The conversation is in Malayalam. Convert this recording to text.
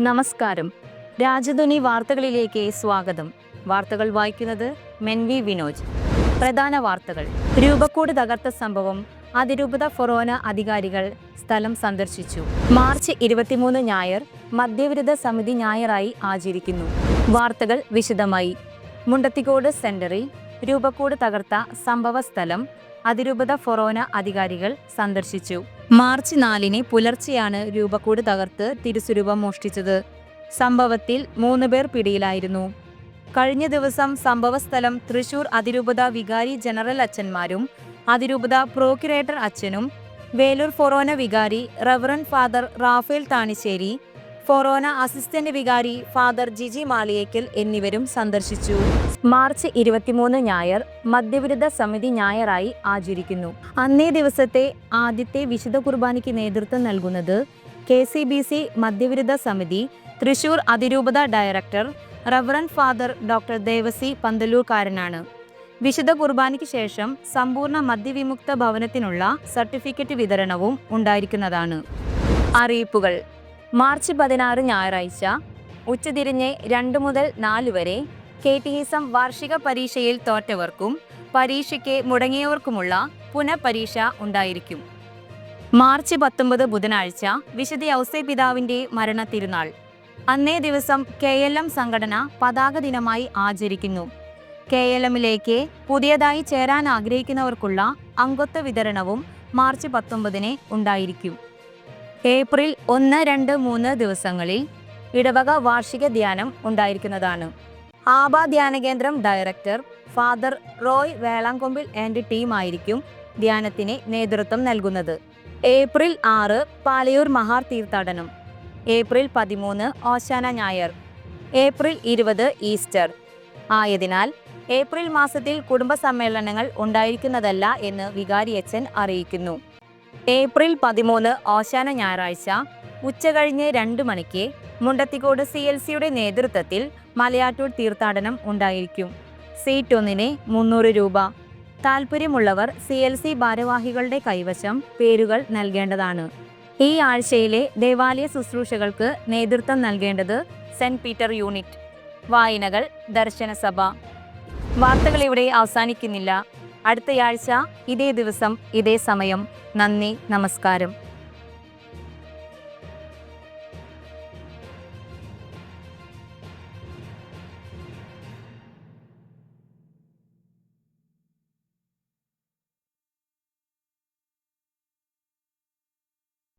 നമസ്കാരം. രാജധ്വനി വാർത്തകളിലേക്ക് സ്വാഗതം. വാർത്തകൾ വായിക്കുന്നത് മെൻവി വിനോജ്. പ്രധാന വാർത്തകൾ. രൂപക്കൂട് തകർത്ത സംഭവം. അതിരൂപത ഫൊറോന അധികാരികൾ സ്ഥലം സന്ദർശിച്ചു. മാർച്ച് ഇരുപത്തിമൂന്ന് ഞായർ മദ്യവിരുദ്ധ സമിതി ഞായറായി ആചരിക്കുന്നു. വാർത്തകൾ വിശദമായി. മുണ്ടത്തിക്കോട് സെന്ററിൽ രൂപക്കൂട് തകർത്ത സംഭവ സ്ഥലം അതിരൂപത ഫൊറോന അധികാരികൾ സന്ദർശിച്ചു. മാർച്ച് നാലിന് പുലർച്ചെയാണ് രൂപക്കൂട് തകർത്ത് തിരുസ്വരൂപം മോഷ്ടിച്ചത്. സംഭവത്തിൽ മൂന്ന് പേർ പിടിയിലായിരുന്നു. കഴിഞ്ഞ ദിവസം സംഭവസ്ഥലം തൃശൂർ അതിരൂപത വികാരി ജനറൽ അച്ഛന്മാരും അതിരൂപത പ്രോക്യുറേറ്റർ അച്ഛനും വേലൂർ ഫൊറോന വികാരി റവറൻ ഫാദർ റാഫേൽ താണിശ്ശേരി ഫൊറോന അസിസ്റ്റന്റ് വികാരി ഫാദർ ജിജി മാളിയേക്കൽ എന്നിവരും സന്ദർശിച്ചു. മാർച്ച് ഇരുപത്തിമൂന്ന് ഞായർ മദ്യവിരുദ്ധ സമിതി ഞായറായി ആചരിക്കുന്നു. അന്നേ ദിവസത്തെ ആദ്യത്തെ വിശുദ്ധ കുർബാനയ്ക്ക് നേതൃത്വം നൽകുന്നത് കെ സി ബി സി മദ്യവിരുദ്ധ സമിതി തൃശൂർ അതിരൂപത director reverend father doctor Devassy പന്തലൂർക്കാരനാണ്. വിശുദ്ധ കുർബാനയ്ക്ക് ശേഷം സമ്പൂർണ മദ്യവിമുക്ത ഭവനത്തിനുള്ള സർട്ടിഫിക്കറ്റ് വിതരണവും ഉണ്ടായിരിക്കുന്നതാണ്. അറിയിപ്പുകൾ മാർച്ച് പതിനാറ് ഞായറാഴ്ച ഉച്ചതിരിഞ്ഞ് രണ്ട് മുതൽ നാല് വരെ കെ ടി എസം വാർഷിക പരീക്ഷയിൽ തോറ്റവർക്കും പരീക്ഷയ്ക്ക് മുടങ്ങിയവർക്കുമുള്ള പുനഃപരീക്ഷ ഉണ്ടായിരിക്കും. മാർച്ച് പത്തൊമ്പത് ബുധനാഴ്ച വിശുദ്ധ ഔസേ പിതാവിന്റെ മരണ തിരുനാൾ അന്നേ ദിവസം കെ എൽ എം സംഘടന പതാക ദിനമായി ആചരിക്കുന്നു. കെ എൽ എമ്മിലേക്ക് പുതിയതായി ചേരാൻ ആഗ്രഹിക്കുന്നവർക്കുള്ള അംഗത്വ വിതരണവും മാർച്ച് പത്തൊമ്പതിന് ഉണ്ടായിരിക്കും. ഏപ്രിൽ ഒന്ന് രണ്ട് മൂന്ന് ദിവസങ്ങളിൽ ഇടവക വാർഷിക ധ്യാനം ഉണ്ടായിരിക്കുന്നതാണ്. ആബ ധ്യാന കേന്ദ്രം director father Roy Velankombil and team ആയിരിക്കും ധ്യാനത്തിന് നേതൃത്വം നൽകുന്നത്. ഏപ്രിൽ ആറ് പാലയൂർ മഹാർ തീർത്ഥാടനം. ഏപ്രിൽ പതിമൂന്ന് ഓശാന ഞായർ. ഏപ്രിൽ ഇരുപത് ഈസ്റ്റർ. ആയതിനാൽ ഏപ്രിൽ മാസത്തിൽ കുടുംബ സമ്മേളനങ്ങൾ ഉണ്ടായിരിക്കുന്നതല്ല എന്ന് വികാരിയച്ഛൻ അറിയിക്കുന്നു. ഏപ്രിൽ പതിമൂന്ന് ഓശാന ഞായറാഴ്ച ഉച്ചകഴിഞ്ഞ് രണ്ട് മണിക്ക് മുണ്ടത്തിക്കോട് സി എൽ സിയുടെ നേതൃത്വത്തിൽ മലയാറ്റൂർ തീർത്ഥാടനം ഉണ്ടായിരിക്കും. സീറ്റ് ഒന്നിന് മുന്നൂറ് രൂപ. താൽപ്പര്യമുള്ളവർ സി എൽ സി ഭാരവാഹികളുടെ കൈവശം പേരുകൾ നൽകേണ്ടതാണ്. ഈ ആഴ്ചയിലെ ദേവാലയ ശുശ്രൂഷകൾക്ക് നേതൃത്വം നൽകേണ്ടത് സെന്റ് പീറ്റർ യൂണിറ്റ്. വായനകൾ ദർശനസഭ. വാർത്തകൾ ഇവിടെ അവസാനിക്കുന്നില്ല. അടുത്തയാഴ്ച ഇതേ ദിവസം ഇതേ സമയം. നന്ദി നമസ്കാരം.